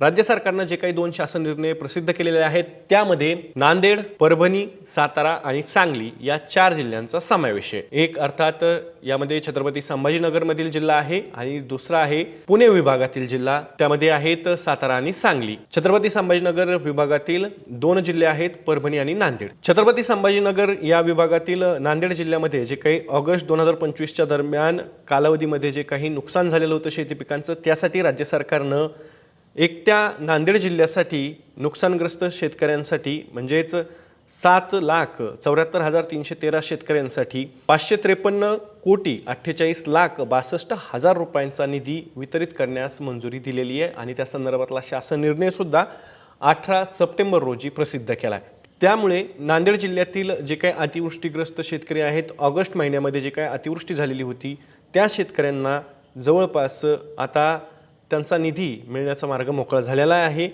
राज्य सरकारनं जे काही दोन शासन निर्णय प्रसिद्ध केलेले आहेत त्यामध्ये नांदेड परभणी सातारा आणि सांगली या चार जिल्ह्यांचा समावेश आहे. एक अर्थात यामध्ये छत्रपती संभाजीनगरमधील जिल्हा आहे आणि दुसरा आहे पुणे विभागातील जिल्हा. त्यामध्ये आहेत सातारा आणि सांगली. छत्रपती संभाजीनगर विभागातील दोन जिल्हे आहेत परभणी आणि नांदेड. छत्रपती संभाजीनगर या विभागातील नांदेड जिल्ह्यामध्ये जे काही ऑगस्ट दोन हजार पंचवीसच्या दरम्यान कालावधीमध्ये जे काही नुकसान झालेलं होतं शेती पिकांचं त्यासाठी राज्य सरकारनं एकट्या नांदेड जिल्ह्यासाठी नुकसानग्रस्त शेतकऱ्यांसाठी म्हणजेच सात लाख चौऱ्याहत्तर हजार तीनशे तेरा शेतकऱ्यांसाठी पाचशे त्रेपन्न कोटी अठ्ठेचाळीस लाख बासष्ट हजार रुपयांचा निधी वितरित करण्यास मंजुरी दिलेली आहे आणि त्या संदर्भातला शासन निर्णयसुद्धा अठरा सप्टेंबर रोजी प्रसिद्ध केला आहे त्यामुळे नांदेड जिल्ह्यातील जे काही अतिवृष्टीग्रस्त शेतकरी आहेत ऑगस्ट महिन्यामध्ये जे काही अतिवृष्टी झालेली होती त्या शेतकऱ्यांना जवळपास आता त्यांचा निधी मिळण्याचा मार्ग मोकळा झालेला आहे.